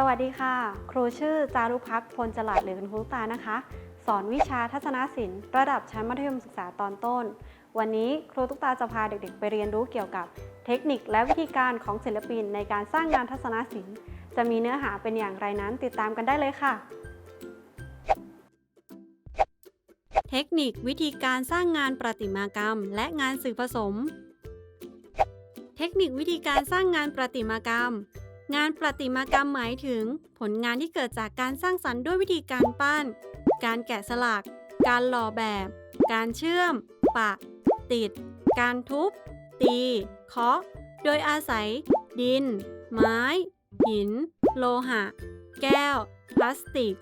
สวัสดีค่ะ ครูชื่อจารุพักพลจลัดหรือคุณครูตุ๊กตานะคะ สอนวิชาทัศนศิลป์ระดับชั้นมัธยมศึกษาตอนต้น วันนี้ครูตุ๊กตาจะพาเด็กๆ ไปเรียนรู้เกี่ยวกับเทคนิคและวิธีการของศิลปินในการสร้างงานทัศนศิลป์ จะมีเนื้อหาเป็นอย่างไรนั้นติดตามกันได้เลยค่ะ เทคนิควิธีการสร้างงานประติมากรรม และงานสื่อผสม เทคนิควิธีการสร้างงานประติมากรรม งานประติมากรรมหมายถึง ผลงานที่เกิดจากการสร้างสรรค์ด้วยวิธีการปั้น การแกะสลัก การหล่อแบบ การเชื่อม ปะ ติด การทุบ ตี เคาะ โดยอาศัย ดิน ไม้ หิน โลหะ แก้ว พลาสติก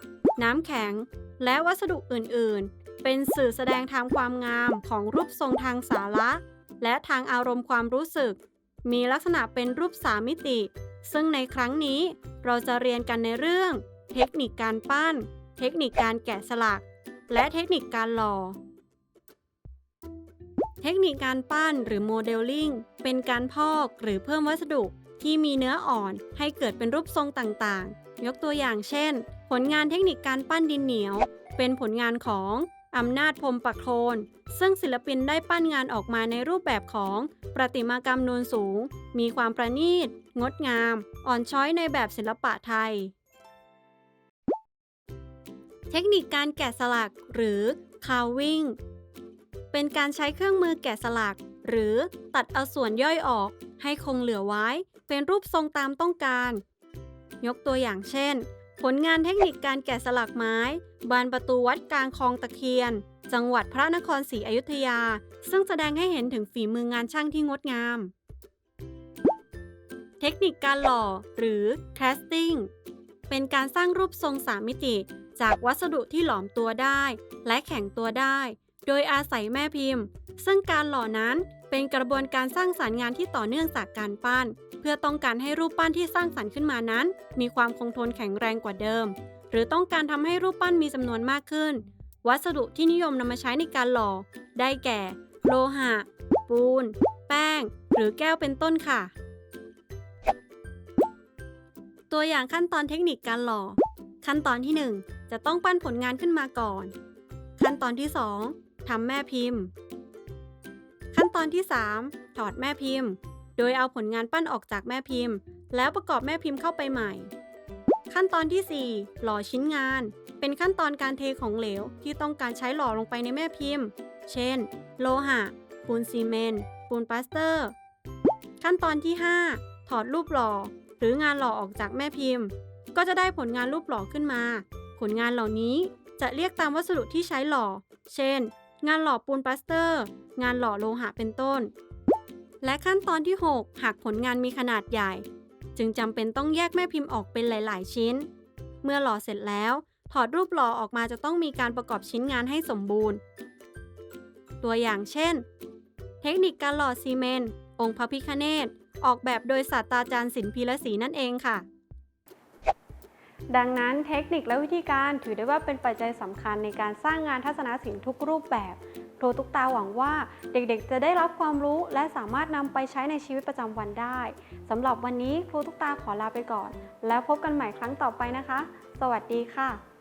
น้ำแข็ง และวัสดุอื่น ๆ เป็นสื่อแสดงทางความงามของรูปทรงทางสาระ และทางอารมณ์ความรู้สึก มีลักษณะเป็นรูปสามมิติซึ่งในครั้งนี้เราจะเรียนกันในเรื่อง เทคนิคการปั้น เทคนิคการแกะสลัก และเทคนิคการหล่อ เทคนิคการปั้นหรือโมเดลลิ่งเป็นการพอกหรือเพิ่มวัสดุที่มีเนื้ออ่อนให้เกิดเป็นรูปทรงต่างๆ ยกตัวอย่างเช่น ผลงานเทคนิคการปั้นดินเหนียว เป็นผลงานของ อำนาจพรมประโคนซึ่งศิลปินได้ปั้นงานออกมาในรูปแบบของประติมากรรมนูนสูง มีความประณีต งดงาม อ่อนช้อยในแบบศิลปะไทย เทคนิคการแกะสลักหรือ carving เป็นการใช้เครื่องมือแกะสลัก หรือตัดเอาส่วนย่อยออก ให้คงเหลือไว้ เป็นรูปทรงตามต้องการ ยกตัวอย่างเช่น ผลงานเทคนิคการแกะสลักไม้ บานประตูวัดกลางคลองตะเคียน จังหวัดพระนครศรีอยุธยา ซึ่งแสดงให้เห็นถึงฝีมืองานช่างที่งดงาม เทคนิคการหล่อหรือ casting เป็นการสร้างรูปทรงสามมิติ จากวัสดุที่หลอมตัวได้ และแข็งตัวได้ โดยอาศัยแม่พิมพ์ ซึ่งการหล่อนั้น เป็นกระบวนการสร้างสารรค์งานที่ต่อเนื่องจากการปั้น เพื่อต้องการให้รูปปั้นที่สร้างสรรค์ขึ้นมานั้น มีความคงทนแข็งแรงกว่าเดิม หรือต้องการทำให้รูปปั้นมีจำนวนมากขึ้น วัสดุที่นิยมนำมาใช้ในการหล่อ ได้แก่ โลหะ ปูน แป้ง หรือแก้วเป็นต้นค่ะ ตัวอย่างขั้นตอนเทคนิคการหล่อ ขั้นตอนที่ 1 จะต้องปั้นผลงานขึ้นมาก่อน ขั้นตอนที่ 2ทำแม่พิมพ์ ตอนที่ 3 ถอดแม่พิมพ์ โดยเอาผลงานปั้นออกจากแม่พิมพ์ แล้วประกอบแม่พิมพ์เข้าไปใหม่ ขั้นตอนที่ 4 หล่อชิ้นงาน เป็นขั้นตอนการเทของเหลวที่ต้องการใช้หล่อลงไปในแม่พิมพ์ เช่น โลหะ ปูนซีเมนต์ ปูนปลาสเตอร์ ขั้นตอนที่ 5 ถอดรูปหล่อ หรืองานหล่อออกจากแม่พิมพ์ ก็จะได้ผลงานรูปหล่อขึ้นมา ผลงานเหล่านี้จะเรียกตามวัสดุที่ใช้หล่อ เช่น งานหล่อปูนปลาสเตอร์ งานหล่อโลหะเป็นต้น และขั้นตอนที่ 6 หากผลงานมีขนาดใหญ่ จึงจำเป็นต้องแยกแม่พิมพ์ออกเป็นหลาย ๆ ชิ้น เมื่อหล่อเสร็จแล้ว ถอดรูปหล่อออกมาจะต้องมีการประกอบชิ้นงานให้สมบูรณ์ ตัวอย่างเช่น เทคนิคการหล่อซีเมนต์องค์พระพิฆเนศออกแบบโดยศาสตราจารย์ศิลพีละศรีนั่นเองค่ะ ดังนั้นเทคนิคและวิธีการถือได้ว่าเป็นปัจจัยสำคัญในการสร้างงานทัศนศิลป์ทุกรูปแบบครูตุกตาหวังว่าเด็กๆ จะได้รับความรู้และสามารถนำไปใช้ในชีวิตประจำวันได้สำหรับวันนี้ครูตุกตาขอลาไปก่อน แล้วพบกันใหม่ครั้งต่อไปนะคะ สวัสดีค่ะ